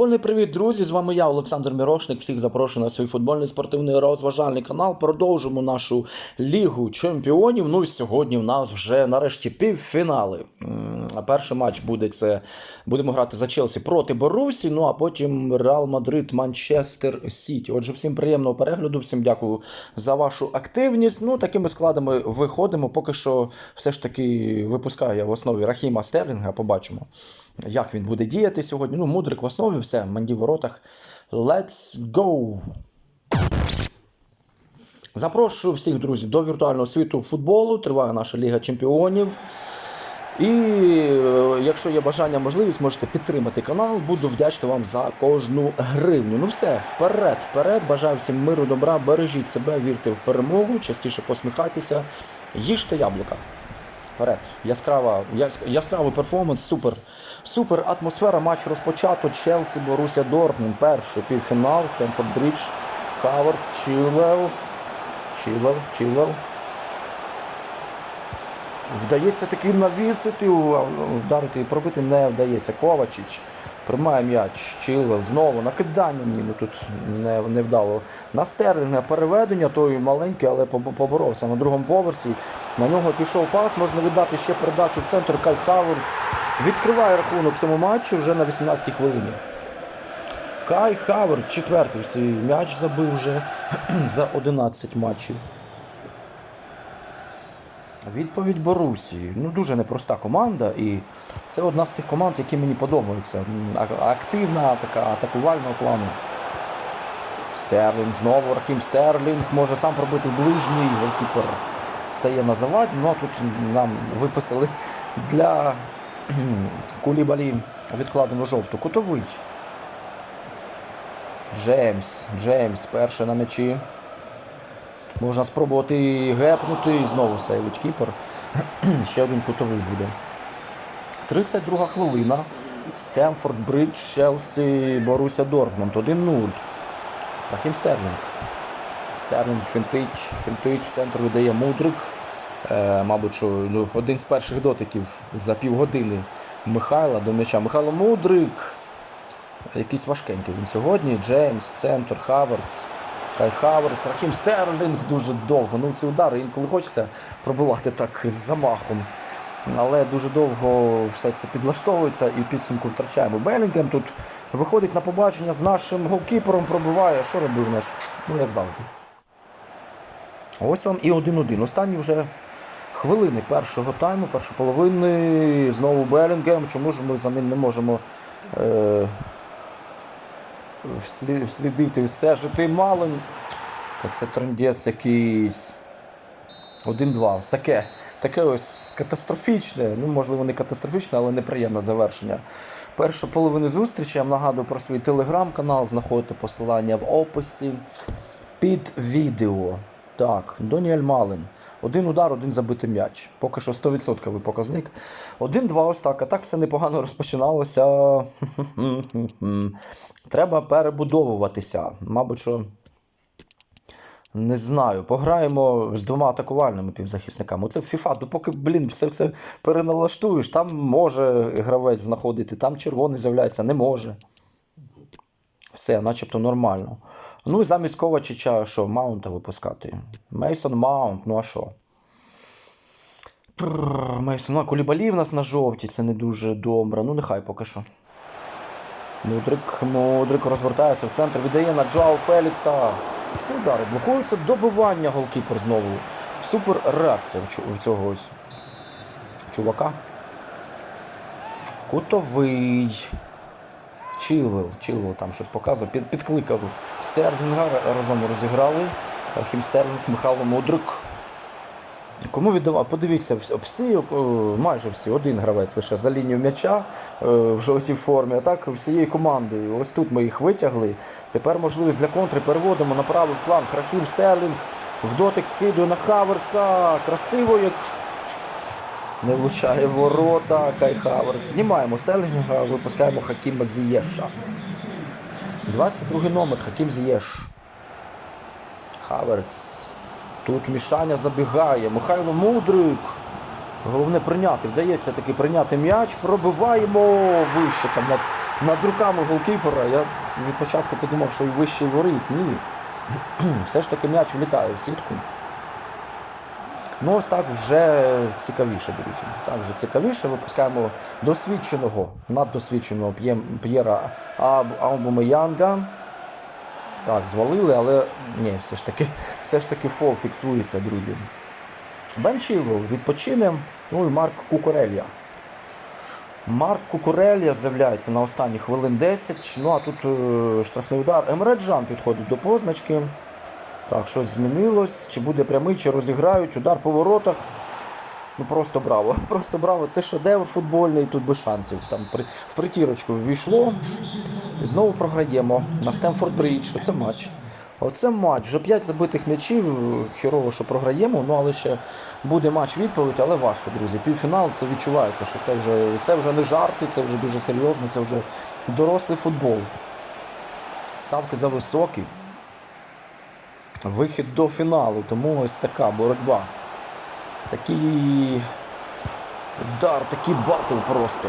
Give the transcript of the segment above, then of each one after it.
Футбольний привіт, друзі! З вами я, Олександр Мірошник. Всіх запрошую на свій футбольний спортивний розважальний канал. Продовжимо нашу лігу чемпіонів. Ну і сьогодні в нас вже нарешті півфінали. Перший матч буде це. Будемо грати за Челсі проти Борусі. Ну а потім Реал Мадрид, Манчестер Сіті. Отже, всім приємного перегляду, всім дякую за вашу активність. Ну, такими складами виходимо. Поки що все ж таки випускаю я в основі Рахіма Стерлінга. Побачимо, як він буде діяти сьогодні. Ну, мудрик в основі, все, манді воротах. Let's go! Запрошую всіх друзів до віртуального світу футболу. Триває наша Ліга Чемпіонів. І е, якщо є бажання, можливість, можете підтримати канал. Буду вдячний вам за кожну гривню. Ну все, вперед, вперед. Бажаю всім миру, добра, бережіть себе, вірте в перемогу, частіше посміхайтеся, їжте яблука. Вперед. Яскрава, яскравий перформанс, супер. Супер атмосфера. Матч розпочато. Челсі, Боруся Дортмунд. Перший півфінал. Стемфорд Брідж. Хавардс, Чілвел. Чілвел, Чілвел. Вдається таким навісити, ударити і пробити не вдається. Ковачич приймає м'яч. Чилвел знову накидання. Ні, ну тут не, не вдало. На Стерлінга переведення, той маленький, але поборовся на другому поверсі. На нього пішов пас. Можна віддати ще передачу в центр. Кай Хаверс відкриває рахунок цьому матчу вже на 18-й хвилині. Кай Хаверс, четвертий свій м'яч забив вже за 11 матчів. Відповідь Борусі. Ну, дуже непроста команда, і це одна з тих команд, які мені подобаються. Активна, така атакувального плану. Стерлінг, знову Рахім Стерлінг може сам пробити ближній, голкіпер стає на заваді. Ну а тут нам виписали для Кулібалі відкладену жовту. Кутовий. Джеймс. Джеймс перший на м'ячі. Можна спробувати гепнути. Знову сейвить кіпер. Ще один кутовий буде. 32 хвилина. Стемфорд Бридж, Челсі, Боруся Дортмунд. 1-0. Рахім Стерлінг. Стерлінг фінтить, фінтить, в центр видає Мудрик. Е, мабуть, що ну, один з перших дотиків за півгодини Михайла до м'яча. Михайло Мудрик. Якийсь важкенький він сьогодні. Джеймс, центр, Хаверс. Кай Хаверс, Рахім Стерлінг дуже довго. Ну, ці удари інколи хочеться пробивати так з замахом. Але дуже довго все це підлаштовується і в підсумку втрачаємо. Белінгем тут виходить на побачення з нашим голкіпером, пробиває. Що робив наш? Ну, як завжди. Ось вам і 1-1. Останні вже хвилини першого тайму, першої половини. Знову Белінгем. Чому ж ми за ним не можемо е, вслідити, стежити малим. Та це трендець якийсь. 1-2. Ось таке, таке ось катастрофічне, ну можливо не катастрофічне, але неприємне завершення. Першу половину зустрічі. Я вам нагадую про свій телеграм-канал. Знаходите посилання в описі під відео. Так, Доніель Малин. Один удар, один забитий м'яч. Поки що 100% показник. Один-два ось так. А так все непогано розпочиналося. Треба перебудовуватися. Мабуть, що. Не знаю, пограємо з двома атакувальними півзахисниками. Це FIFA, допоки, блін, все це переналаштуєш, там може гравець знаходити, там червоний з'являється, не може. Все, начебто нормально. Ну і замість Ковачича, що, Маунта випускати. Мейсон Маунт, ну а що? Мейсон, ну, Кулібалі в нас на жовтій, це не дуже добре. Ну, нехай поки що. Мудрик, Мудрик розвертається в центр, віддає на Джоау Фелікса. Всі удари блокуються, добивання голкіпер знову. Супер реакція в цього ось чувака. Кутовий. Чилвел, Чилвел там щось показує. Під, підкликав Стерлінга, разом розіграли. Хім Стерлінг, Михайло Мудрик. Кому віддавав? Подивіться, всі, е, майже всі, один гравець лише за лінію м'яча е, в жовтій формі, а так всією командою. Ось тут ми їх витягли. Тепер можливість для контри переводимо на правий фланг. Рахім Стерлінг в дотик скидує на Хаверса. Красиво, як не влучає ворота. Кай Хаверс. Знімаємо Стерлінга, випускаємо Хакіма Зієша. 22 номер Хакім Зієш. Хаверц. Тут Мішаня забігає. Михайло Мудрик. Головне прийняти. Вдається таки прийняти м'яч. Пробиваємо вище там над над руками голкіпера. Я від початку подумав, що і вищий воріт. Ні. Все ж таки м'яч влітає в сітку. Ну, ось так вже цікавіше, друзі. Так вже цікавіше. Випускаємо досвідченого, наддосвідченого П'єра Аубамеянга. Так, звалили, але ні, все ж таки, все ж таки фол фіксується, друзі. Бен Чилвелл відпочине. Ну і Марк Кукурелья. Марк Кукурелья з'являється на останні хвилин 10. Ну а тут е, штрафний удар. Емре Джан підходить до позначки. Так, щось змінилось. Чи буде прямий, чи розіграють. Удар по воротах. Ну просто браво. Просто браво. Це шедевр футбольний, тут без шансів. Там при, в притірочку ввійшло. І знову програємо на Стемфорд Бридж. Оце матч. Оце матч. Вже 5 забитих м'ячів. Хірово, що програємо, ну але ще буде матч відповідь, але важко, друзі. Півфінал це відчувається, що це вже, це вже не жарти, це вже дуже серйозно, це вже дорослий футбол. Ставки зависокі. Вихід до фіналу, тому ось така боротьба. Такий удар, такий батл просто.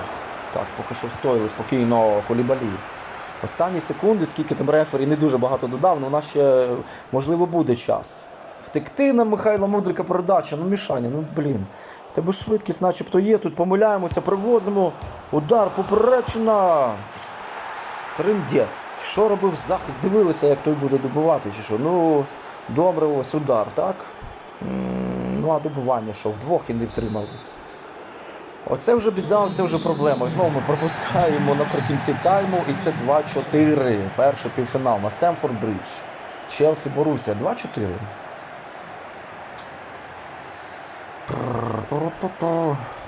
Так, поки що встояли спокійно колібалі. Останні секунди, скільки там рефері не дуже багато додав, але у нас ще можливо буде час. Втекти на Михайла Мудрика передача, ну мішання, ну блін. Тебе швидкість начебто є, тут помиляємося, привозимо. Удар поперечина. Триндець. Що робив захист? Дивилися, як той буде добивати, чи що. Ну, добре, ось удар, так? Ну, а добування, що вдвох і не втримали. Оце вже біда, оце вже проблема. Знову ми пропускаємо наприкінці тайму, і це 2-4. Перший півфінал на Стемфорд Бридж. Челсі Борусія 2-4.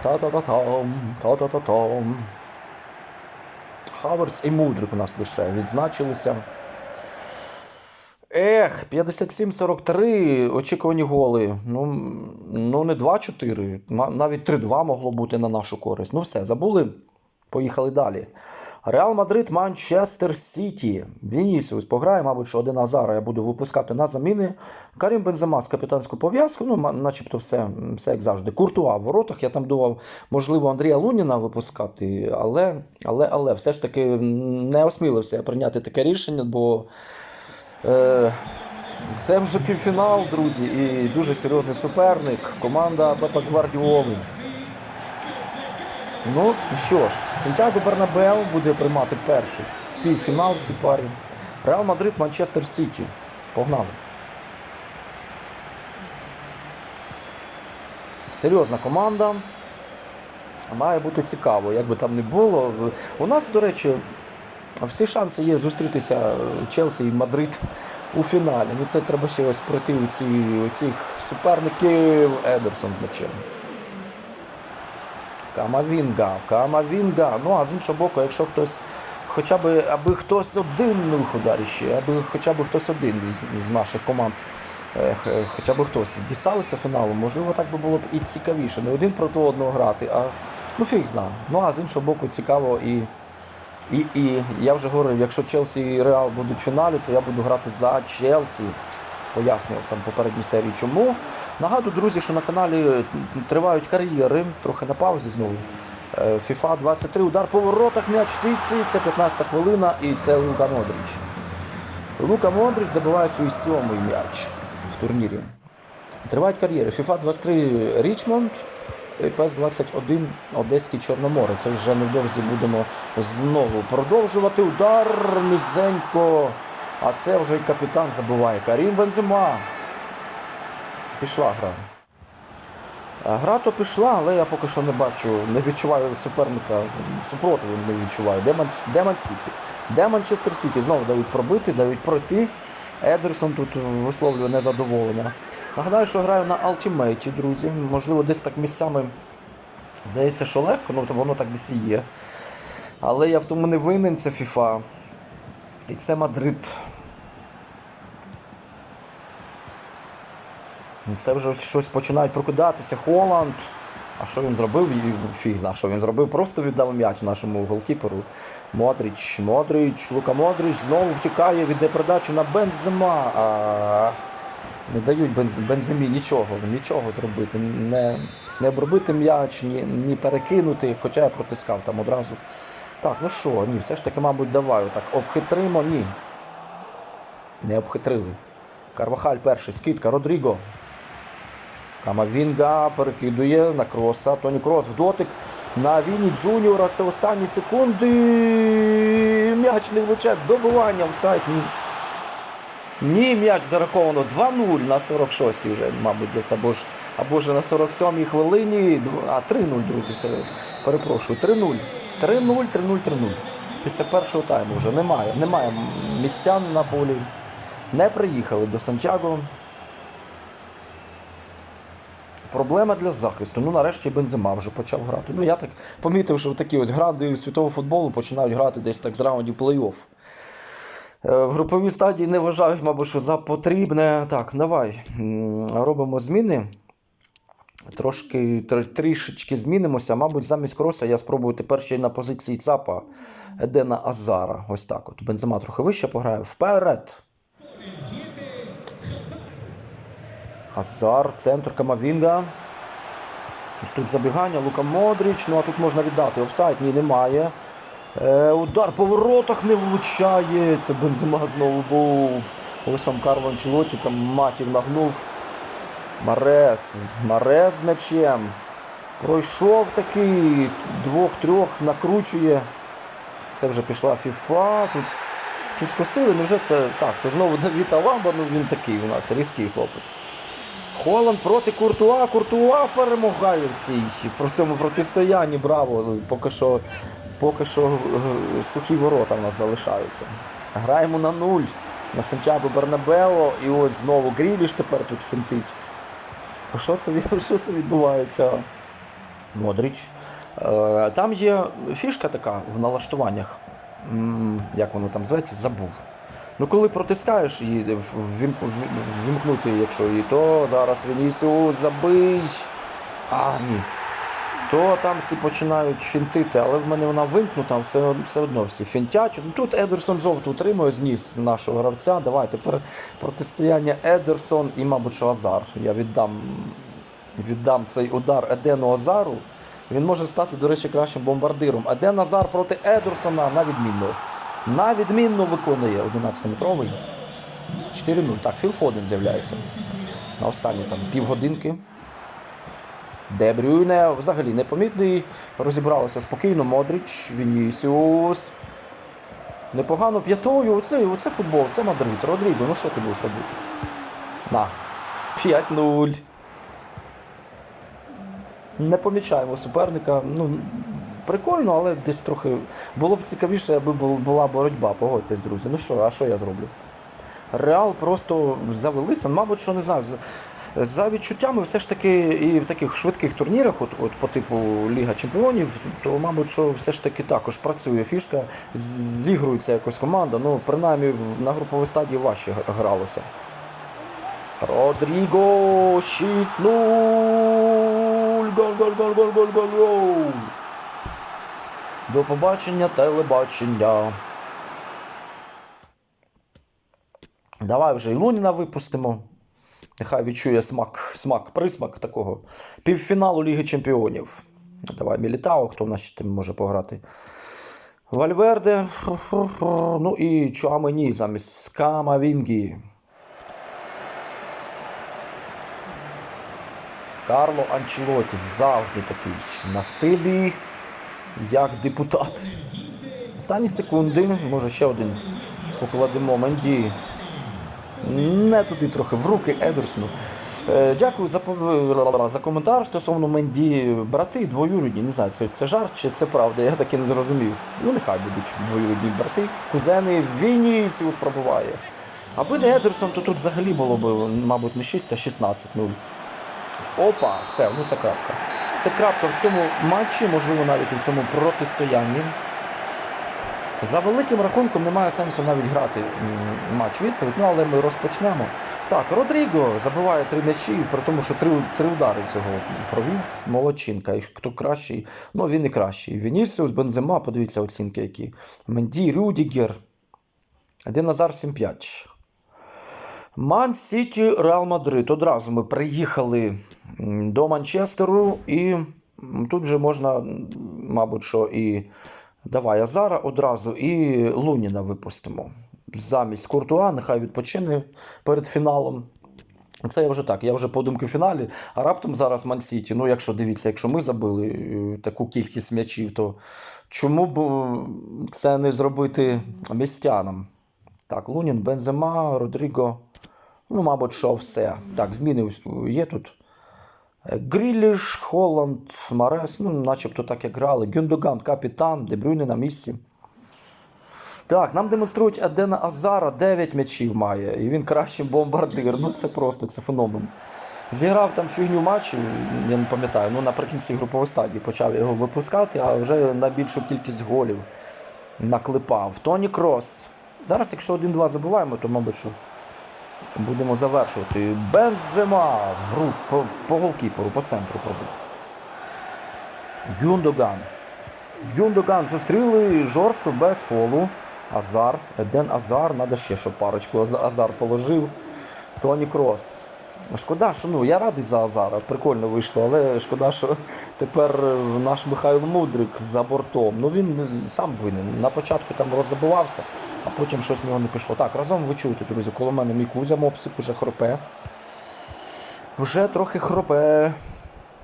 Та-та-та-там, та-та-та-там. Хаверс і Мудрик у нас лише відзначилися. Ех, 57-43, очікувані голи. Ну, ну не 2-4, навіть 3-2 могло бути на нашу користь. Ну все, забули. Поїхали далі. Реал Мадрид, Манчестер Сіті. Вінісіус пограє, мабуть, що один Азара я буду випускати на заміни. Карім Бензема з капітанську пов'язку, ну, начебто все, все як завжди. Куртуа в воротах. Я там думав, можливо, Андрія Луніна випускати, але, але, але все ж таки не осмілився прийняти таке рішення, бо. Е, це вже півфінал, друзі, і дуже серйозний суперник. Команда Пепа Гвардіоли. Ну що ж, Сантьяго Бернабеу буде приймати перший півфінал в цій парі. Реал Мадрид, Манчестер Сіті. Погнали. Серйозна команда. Має бути цікаво, як би там не було. У нас, до речі, всі шанси є зустрітися е, Челсі і Мадрид у фіналі. Ну це треба ще ось пройти у, цих суперників Едерсон м'ячем. Камавінга, Камавінга. Ну а з іншого боку, якщо хтось, хоча б аби хтось один ну, в ще, аби хоча б хтось один з, з наших команд, е, хоча б хтось дісталися фіналу, можливо, так би було б і цікавіше. Не один проти одного грати, а ну фіг зна. Ну а з іншого боку, цікаво і. І, і я вже говорив, якщо Челсі і Реал будуть в фіналі, то я буду грати за Челсі. Пояснював там попередній серії чому. Нагадую, друзі, що на каналі тривають кар'єри, трохи на паузі знову. Е, FIFA 23, удар по воротах, м'яч в сіксі, це 15 хвилина, і це Лука Модрич. Лука Модрич забиває свій сьомий м'яч в турнірі. Тривають кар'єри. FIFA 23 Річмонд, і ПС 21 Одеський Чорноморе. Це вже невдовзі будемо знову продовжувати. Удар низенько. А це вже й капітан забуває. Карім Бензема. Пішла гра. Гра то пішла, але я поки що не бачу, не відчуваю суперника, супротиву не відчуваю. Де, Ман, Сіті? Де Манчестер Сіті? Знову дають пробити, дають пройти. Едерсон тут висловлює незадоволення. Нагадаю, що граю на Ultimate, друзі. Можливо, десь так місцями здається, що легко, ну воно так десь і є. Але я в тому не винен, це FIFA. І це Мадрид. Ну, Це вже щось починають прокидатися. Холланд. А що він зробив? Фіг знає, що він зробив. Просто віддав м'яч нашому голкіперу. Модріч, Модріч, Лука Модріч знову втікає, віддає передачу на Бензема. А... Не дають Бенз... Бенземі нічого, нічого зробити. Не, не обробити м'яч, ні, ні перекинути, хоча я протискав там одразу. Так, ну що, ні, все ж таки, мабуть, давай. Так, обхитримо, ні. Не обхитрили. Карвахаль перший, скидка, Родріго. Камавінга перекидує на кроса. Тоні Крос в дотик. На Віні Джуніора. Це останні секунди. М'яч не влучає. Добивання в сайт. Ні. Ні, м'яч зараховано 2-0 на 46-й вже, мабуть, десь або ж, або ж на 47-й хвилині. А 3-0, друзі, все. Перепрошую. 3-0. 3-0, 3-0, 3-0. Після першого тайму вже немає. Немає містян на полі. Не приїхали до Сантьяго. Проблема для захисту. Ну, нарешті Бензема вже почав грати. Ну, я так помітив, що такі ось гранди світового футболу починають грати десь так з раундів плей-офф. Е, В груповій стадії не вважають, мабуть, що за потрібне. Так, давай. Робимо зміни. Трошки трішечки змінимося. Мабуть, замість кроса я спробую тепер ще й на позиції ЦАПа Едена Азара. Ось так. От. Бензема трохи вище пограє. Вперед! Азар, центр Камавінга. Ось тут забігання, Лука Модріч. Ну а тут можна віддати. Офсайд ні, немає. Е, удар по воротах не влучає. Це Бензема знову був. Ось там Карло Анчелоті там матір нагнув. Марес. Марес з м'ячем. Пройшов такий. Двох-трьох накручує. Це вже пішла фіфа. Тут, тут скосили. Ну вже це так, це знову Давід Аламба, ну він такий у нас різкий хлопець. Холланд проти Куртуа. Куртуа перемагає в цій про цьому протистоянні. Браво! Поки що, поки що е, сухі ворота в нас залишаються. Граємо на нуль на Сантьяго Бернабео. І ось знову Гріліш тепер тут фінтить. Що це, що це відбувається? Модріч. Е, Там є фішка така в налаштуваннях. Як воно там зветься, забув. Ну, коли протискаєш її, вімкнути, якщо її, то зараз Вінісіус забий. А, ні. То там всі починають фінтити, але в мене вона вимкнута, все, все одно всі фінтять. Ну, Тут Едерсон жовту утримує, зніс нашого гравця. Давай тепер протистояння Едерсон і, мабуть, що Азар. Я віддам, віддам цей удар Едену Азару. Він може стати, до речі, кращим бомбардиром. Еден Азар проти Едерсона на відмінно. На відмінно виконує 11-метровий. 4-0. Так, Філ Фоден з'являється. На останні там півгодинки. Де Брюйне взагалі непомітний. Розібралися спокійно. Модріч, Вінісіус. Непогано п'ятою. Оце, оце футбол, це Мадрид. Родріго, ну що ти будеш робити? На. 5-0. Не помічаємо суперника. Ну, прикольно, але десь трохи. Було б цікавіше, аби була боротьба. Погодьтесь, друзі. Ну що, а що я зроблю? Реал просто завелися. Мабуть, що не знаю. За- відчуттями, все ж таки, і в таких швидких турнірах, от, от по типу Ліга Чемпіонів, то, мабуть, що все ж таки також працює фішка, зігрується якось команда. Ну, принаймні на груповій стадії важче гралося. Родріго 6-0. Гол, гол, гол, гол, гол, гол, гол. До побачення, телебачення. Давай вже і Луніна випустимо. Нехай відчує смак, смак, присмак такого півфіналу Ліги Чемпіонів. Давай Мілітао, хто в нас ще може пограти. Вальверде. Ну і Чуамені замість Камавінгі. Карло Анчелоті завжди такий на стилі, як депутат. Останні секунди, може ще один покладемо Менді. Не туди трохи, в руки Едерсону. Е, Дякую за, за коментар стосовно Менді. Брати двоюрідні. Не знаю, це, це жарт чи це правда, я так і не зрозумів. Ну, нехай будуть двоюрідні брати. Кузени Вінісіус пробуває. Аби не Едерсон, то тут взагалі було б, мабуть, не 6, а 16-0. Опа, все, ну це крапка. Це крапка в цьому матчі, можливо, навіть у цьому протистоянні. За великим рахунком немає сенсу навіть грати матч відповідь, ну але ми розпочнемо. Так, Родріго забиває три м'ячі, при тому, що три, три удари всього провів. Молодчинка. І хто кращий? Ну він і кращий. Вінісіус, Бензема, подивіться оцінки які. Менді, Рюдігер. Один Назар 7-5. Ман Сіті, Реал Мадрид. Одразу ми приїхали до Манчестеру, і тут вже можна, мабуть, що і Давай Азара одразу і Луніна випустимо. Замість Куртуа, нехай відпочине перед фіналом. Це я вже так, я вже по думки в фіналі. А раптом зараз Ман-Сіті, ну якщо дивіться, якщо ми забили е, таку кількість м'ячів, то чому б це не зробити містянам? Так, Лунін, Бензема, Родріго. Ну, мабуть, що все. Так, зміни є тут. Гріліш, Холланд, Марес, ну, начебто так як грали. Гюндоган, капітан, Дебрюйне на місці. Так, нам демонструють Едена Азара 9 м'ячів має, і він кращий бомбардир. Ну це просто це феномен. Зіграв там фігню матчів, я не пам'ятаю, ну наприкінці групової стадії почав його випускати, а вже на більшу кількість голів наклепав. Тоні Крос. Зараз, якщо 1-2 забуваємо, то, мабуть, що будемо завершувати. Бензема в по, по голкіперу, по центру пробив. Гюндоган. Гюндоган зустріли жорстко без фолу. Азар, Еден Азар, треба ще, щоб парочку Азар положив. Тоні Крос. Шкода, що ну, я радий за Азара, прикольно вийшло, але шкода, що тепер е, наш Михайло Мудрик за бортом. Ну він е, сам винен. На початку там роззабувався, а потім щось в нього не пішло. Так, разом ви чуєте, друзі, коло мене мій Кузя Мопсик уже хропе. Вже трохи хропе,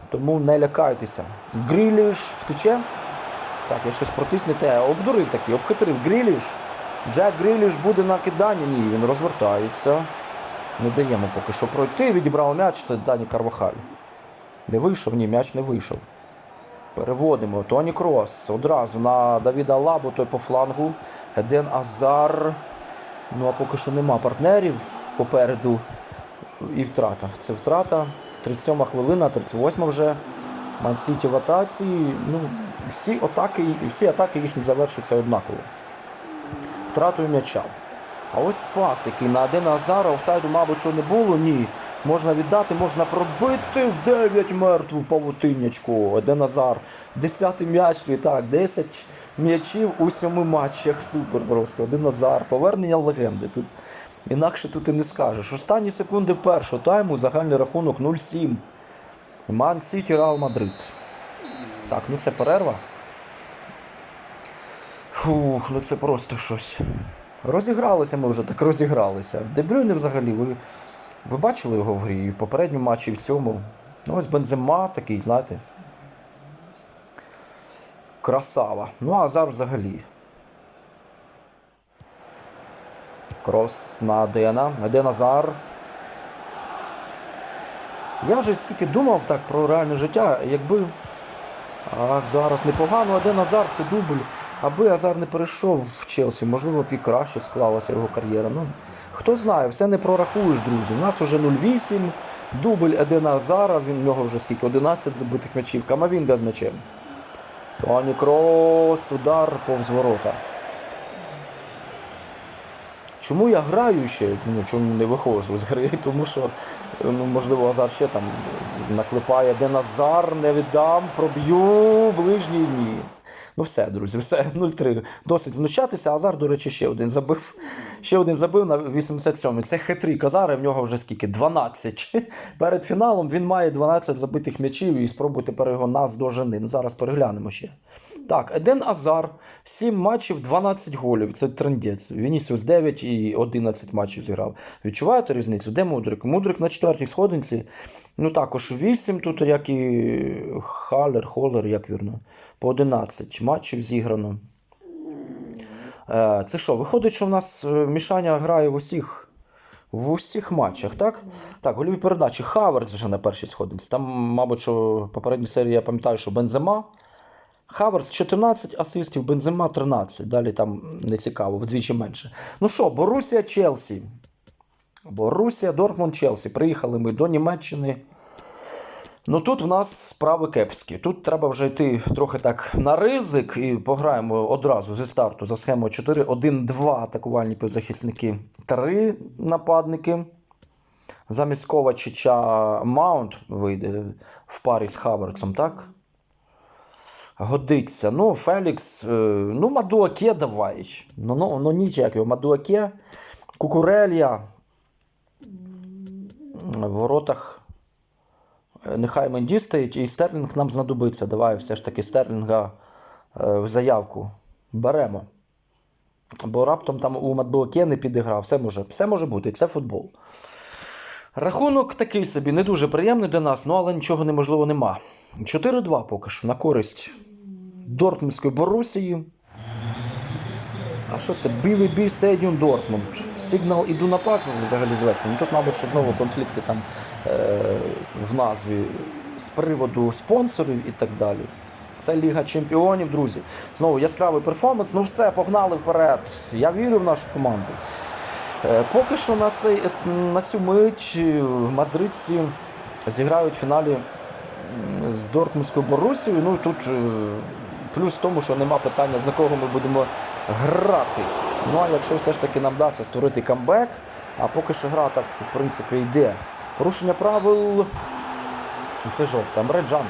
тому не лякайтеся. Гріліш втече. Так, я щось протиснете. Обдурив такий, обхитрив Гріліш. Джек Гріліш буде на киданні. Ні, він розвертається. Не даємо поки що пройти. Відібрав м'яч, це Дані Карвахаль. Не вийшов, ні, м'яч не вийшов. Переводимо. Тоні Крос одразу на Давіда Лабу, той по флангу. Еден Азар. Ну а поки що нема партнерів попереду. І втрата. Це втрата. 37 хвилина, 38 вже. Мансіті в атаці. Ну, всі атаки, всі атаки їхні завершуються однаково. Втратою м'яча. А ось спас, який на один Азара офсайду, мабуть, що не було. Ні. Можна віддати, можна пробити в 9 мертву павутиннячку. Один Азар. Десятий м'яч, так, 10 м'ячів у сьоми матчах. Супер просто. Один Азар. Повернення легенди. Тут інакше тут і не скажеш. Останні секунди першого тайму загальний рахунок 0-7. Ман Сіті Реал Мадрид. Так, ну це перерва. Фух, ну це просто щось. Розігралися ми вже так розігралися. Дебрюйне взагалі, ви, ви бачили його в грі і в попередньому матчі, і в цьому. Ну, ось Бензема такий, знаєте. Красава. Ну, а Азар взагалі. Крос на Дена. Еден Азар. Я вже скільки думав так про реальне життя, якби. А зараз непогано, Еден Азар це дубль. Аби Азар не перейшов в Челсі, можливо, б і краще склалася його кар'єра. Ну, хто знає, все не прорахуєш, друзі. У нас вже 0-8, дубль Едена Азара, він в нього вже скільки 11 забитих м'ячів. Камавінга з м'ячем. Тоні Крос, удар повз ворота. Чому я граю ще? Ну, чому не виходжу з гри? Тому що, ну, можливо, Азар ще там наклепає, де Назар, не віддам, проб'ю, ближній ні. Ну все, друзі, все, 0-3. Досить знущатися. Азар, до речі, ще один забив. Ще один забив на 87-й. Це хитрий Азар, в нього вже скільки? 12. Перед фіналом він має 12 забитих м'ячів і спробуй тепер його нас дожени. Ну, зараз переглянемо ще. Так, Еден Азар, 7 матчів, 12 голів. Це трендець. Вінісіус 9 і 11 матчів зіграв. Відчуваєте різницю? Де Мудрик? Мудрик на четвертій сходинці. Ну також 8 тут, як і Халер, Холер, як вірно. По 11 матчів зіграно. Е, Це що, виходить, що в нас е, Мішаня грає в усіх, в усіх матчах, так? Так, гольові передачі. Хаверц вже на першій сходинці. Там, мабуть, що попередній серії я пам'ятаю, що Бензема. Хаверс 14 асистів, Бензема 13. Далі там не цікаво, вдвічі менше. Ну що, Борусія Челсі. Борусія, Дортмунд, Челсі. Приїхали ми до Німеччини. Ну тут в нас справи кепські. Тут треба вже йти трохи так на ризик і пограємо одразу зі старту за схемою 4-1-2 атакувальні півзахисники. Три нападники. Замість Ковачича Маунт вийде в парі з Хаверцем, так? Годиться. Ну, Фелікс, е, ну, Мадуаке давай. Ну, ну, ну нічого, його Мадуаке, Кукурелья. В воротах е, нехай Менді стоїть, і Стерлінг нам знадобиться. Давай все ж таки Стерлінга е, в заявку. Беремо. Бо раптом там у Мадбоке не підіграв. Все може, все може бути, це футбол. Рахунок такий собі, не дуже приємний для нас, ну але нічого неможливо нема. 4-2 поки що на користь Дортмундської Борусії. А що це? BVB Stadium Dortmund. Сигнал іду на пак взагалі зветься. Ну тут, мабуть, що знову конфлікти там е, в назві з приводу спонсорів і так далі. Це Ліга Чемпіонів, друзі. Знову яскравий перформанс. Ну все, погнали вперед. Я вірю в нашу команду. Е, Поки що на, цей, на цю мить е, мадридці зіграють в фіналі з Дортмундською Борусією. Ну тут е, плюс в тому, що нема питання, за кого ми будемо грати. Ну а якщо все ж таки нам вдасться створити камбек, а поки що гра так, в принципі, йде. Порушення правил. Це жовта. Мреджан.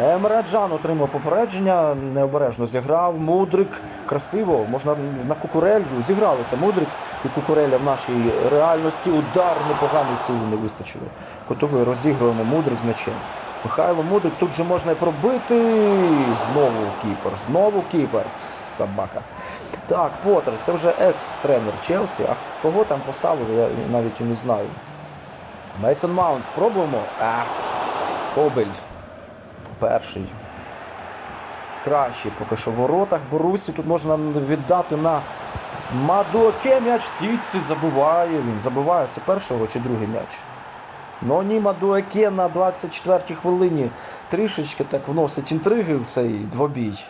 Емре Джан отримав попередження, необережно зіграв. Мудрик красиво, можна на кукурельзу. Зігралися Мудрик і кукуреля в нашій реальності. Удар непоганий сили не вистачило. Котовий розігруємо Мудрик з м'ячем. Михайло Мудрик тут же можна пробити. Знову кіпер. Знову кіпер. Собака. Так, Поттер, це вже екс-тренер Челсі. А кого там поставили, я навіть не знаю. Мейсон Маунт, спробуємо. Ах, Кобель перший. Кращий поки що в воротах Борусі. Тут можна віддати на Мадуаке м'яч. Сітці забиває він. Забиває це першого чи другий м'яч. Ну ні, Мадуаке на 24-й хвилині трішечки так вносить інтриги в цей двобій.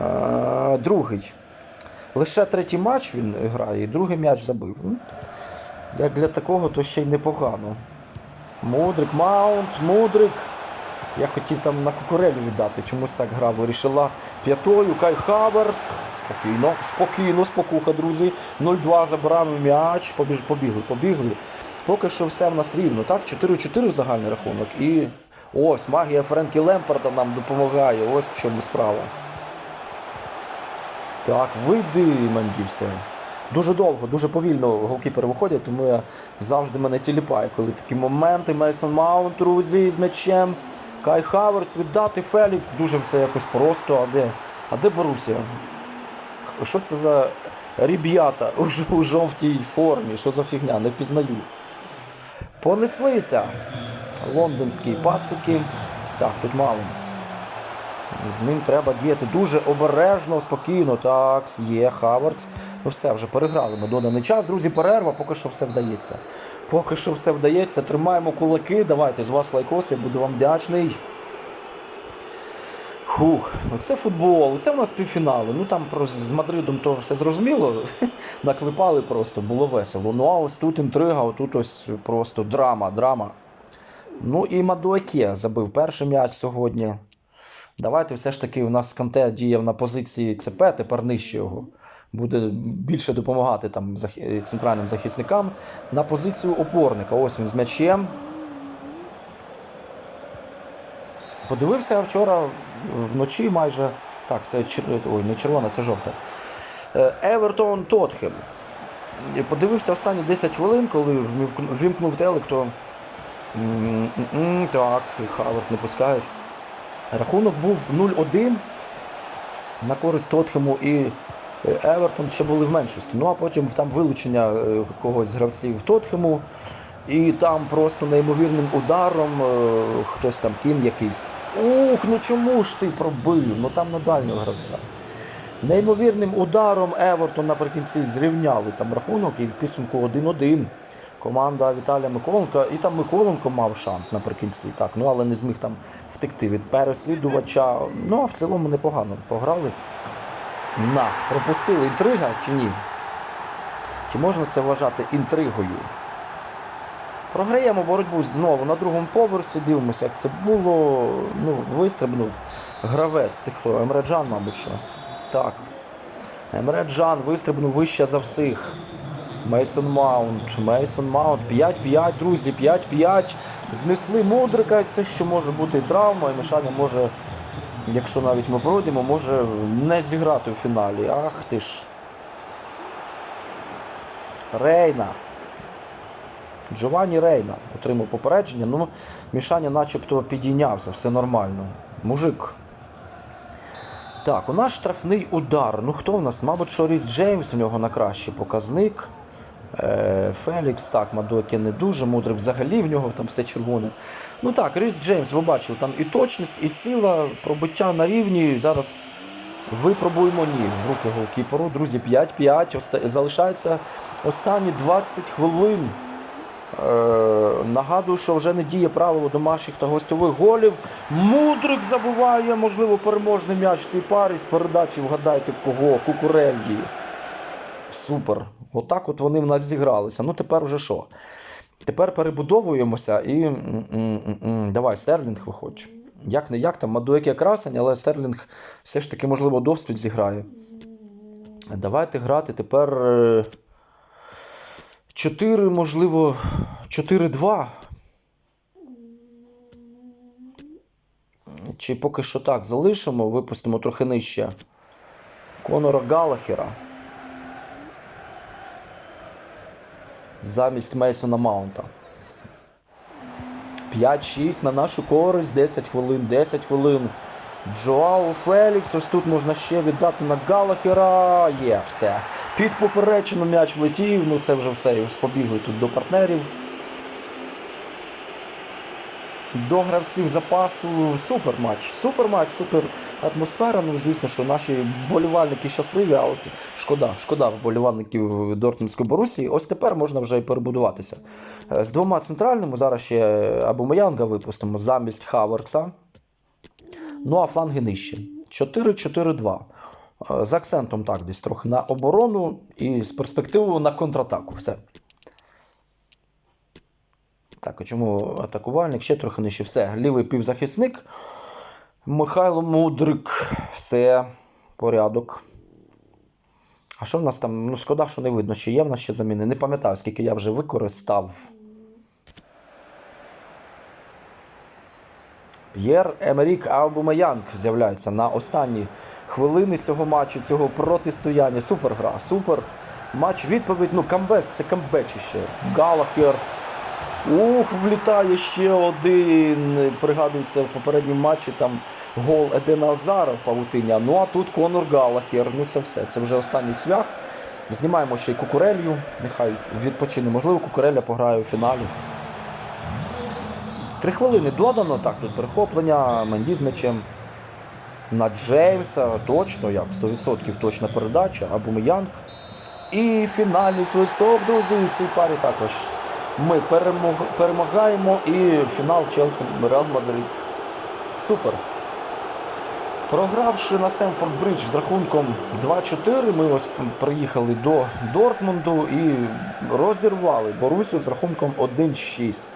Е, другий. Лише третій матч він грає, і другий м'яч забив. Ну, Як для такого, то ще й непогано. Мудрик, Маунт, Мудрик. Я хотів там на кукурелю віддати, чомусь так гра вирішила п'ятою. Кай Хаверт. Спокійно, спокійно, спокуха, друзі. 0-2 забираємо м'яч. Побіж, побігли, побігли. Поки що все в нас рівно. Так, 4-4 загальний рахунок. І ось магія Френкі Лемпарда нам допомагає. Ось в чому справа. Так, вийди, Менді, все. Дуже довго, дуже повільно голкіпери виходять, тому я завжди мене тіліпає, коли такі моменти. Мейсон Маунт, друзі, з м'ячем. Кай Хаверс віддати Фелікс. Дуже все якось просто. А де, а де Борусія? Що це за ріб'ята у, жовтій формі? Що за фігня? Не впізнаю. Понеслися. Лондонські пацики. Так, тут мало. З ним треба діяти дуже обережно, спокійно. Так, є Хаверц. Ну все, вже переграли ми доданий час. Друзі, перерва, поки що все вдається. Поки що все вдається. Тримаємо кулаки. Давайте з вас лайкос, я буду вам вдячний. Хух, оце футбол, це в нас півфінали. Ну там про з Мадридом то все зрозуміло. Наклепали просто, було весело. Ну а ось тут інтрига, отут ось просто драма, драма. Ну і Мадуаке забив перший м'яч сьогодні. Давайте все ж таки у нас Канте діяв на позиції ЦП, тепер нижче його. Буде більше допомагати там центральним захисникам на позицію опорника. Ось він з м'ячем. Подивився вчора вночі майже. Так, це чер- ой, не червона, це жовта. Е, Евертон Тотхем. Подивився останні 10 хвилин, коли ввімкнув телек, то м-м-м, так, Хаверс не пускають. Рахунок був 0-1 на користь Тотхему і Евертон ще були в меншості. Ну а потім там вилучення е, когось з гравців Тотхему. І там просто неймовірним ударом е, хтось там кін якийсь. Ух, ну чому ж ти пробив? Ну там на дальнього гравця. Неймовірним ударом Евертон наприкінці зрівняли там рахунок і в підсумку 1-1. Команда Віталія Миколенка, і там Миколенко мав шанс наприкінці, так, ну але не зміг там втекти від переслідувача. Ну а в цілому непогано пограли. На, пропустили інтрига чи ні? Чи можна це вважати інтригою? Програємо боротьбу знову на другому поверсі, дивимося, як це було. Ну, вистрибнув гравець, тих хто Емре Джан, мабуть, що. Так. Емре Джан вистрибнув вище за всіх. Мейсон Маунт. Мейсон Маунт. 5-5, друзі, 5-5. Знесли Мудрика, і це ще може бути травма, і Мишаня може, якщо навіть ми пройдемо, може не зіграти у фіналі. Ах ти ж. Рейна. Джованні Рейна отримав попередження. Ну, Мішаня начебто підійнявся, все нормально. Мужик. Так, у нас штрафний удар. Ну хто в нас? Мабуть, що Ріс Джеймс у нього на кращий показник. Е, Фелікс, так, Мадокі не дуже, Мудрик взагалі в нього там все червоне. Ну так, Ріс Джеймс, ви бачили, там і точність, і сила, пробиття на рівні. Зараз випробуємо ні в руки голкіперу. Друзі, 5-5. Оста- Залишається останні 20 хвилин. Е, нагадую, що вже не діє правило домашніх та гостьових голів. Мудрик забуває, можливо, переможний м'яч в цій парі з передачі. Вгадайте кого? Кукурельї. Супер. Отак от вони в нас зігралися. Ну тепер вже що? Тепер перебудовуємося і. м, м, м, Давай, Стерлінг виходь. Як не як там, Мадуекі красень, але Стерлінг все ж таки, можливо, досвід зіграє. Давайте грати тепер. е, 4, можливо, 4-2. Чи поки що так залишимо, випустимо трохи нижче. Конора Галахера. Замість Мейсона Маунта. 5-6 на нашу користь, 10 хвилин, 10 хвилин. Джоау Фелікс, ось тут можна ще віддати на Галахера. Є все. Під поперечину м'яч влетів, ну це вже все. Побігли тут до партнерів. До гравців запасу. Супер матч. Супер матч, супер атмосфера. Ну, звісно, що наші болівальники щасливі, а от шкода, шкода вболівальників Дортмундської Борусії. Ось тепер можна вже і перебудуватися. Е, З двома центральними зараз ще Абумаянга випустимо замість Хаверца. Ну а фланги нижче. 4-4-2. Е, З акцентом так, десь трохи на оборону і з перспективою на контратаку. Все. Так, а чому атакувальник? Ще трохи нижче. Все. Лівий півзахисник. Михайло Мудрик. Все. Порядок. А що в нас там? Ну, шкода, що не видно, чи є в нас ще заміни. Не пам'ятаю, скільки я вже використав. П'єр Емерік Аубумеянг з'являється на останні хвилини цього матчу, цього протистояння. Супер гра, супер матч. Відповідь, ну камбек, це камбечище. Галахер. Ух, влітає ще один. Пригадується в попередньому матчі там гол Едена Азара в павутині. Ну а тут Конор Галахер. Ну це все. Це вже останній цвях. Знімаємо ще й кукурелью. Нехай відпочине. Можливо, кукуреля пограє у фіналі. Три хвилини додано, так, тут перехоплення, Менді з м'ячем. На Джеймса, точно, як 100% точна передача, або Абумеянг. І фінальний свисток, друзі, в цій парі також. Ми перемагаємо і фінал Челсі Реал Мадрид. Супер. Програвши на Стемфорд Бридж з рахунком 2-4, ми ось приїхали до Дортмунду і розірвали Борусю з рахунком 1-6.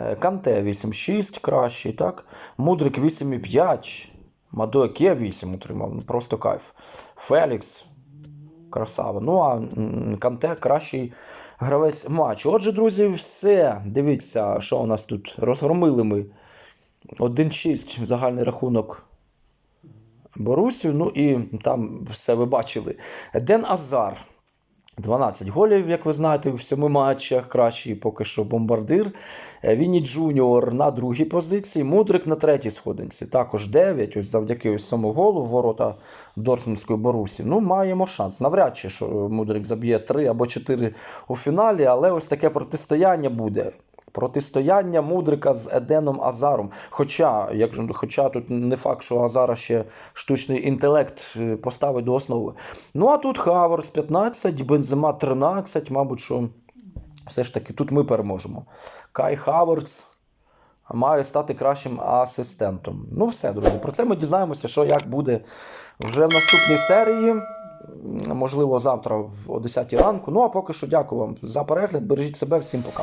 Е, Канте 8-6 кращий, так? Мудрик 8,5. Мадоке 8 отримав. Просто кайф. Фелікс. Красава. Ну, а Канте кращий гравець матчу. Отже, друзі, все. Дивіться, що у нас тут. Розгромили ми 1-6 загальний рахунок Борусю. Ну і там все ви бачили. Ден Азар. 12 голів, як ви знаєте, в сьоми матчах. Кращий поки що бомбардир. Віні Вінні Джуніор на другій позиції. Мудрик на третій сходинці. Також 9. Ось завдяки ось цьому голу ворота Дортмундської Борусі. Ну, маємо шанс. Навряд чи що Мудрик заб'є 3 або 4 у фіналі, але ось таке протистояння буде. Протистояння Мудрика з Еденом Азаром. Хоча, як, хоча тут не факт, що Азара ще штучний інтелект е, поставить до основи. Ну а тут Хаверс 15, Бензема 13, мабуть, що все ж таки тут ми переможемо. Кай Хаверс має стати кращим асистентом. Ну, все, друзі. Про це ми дізнаємося, що як буде вже в наступній серії. Можливо, завтра о 10 ранку. Ну а поки що дякую вам за перегляд. Бережіть себе, всім пока.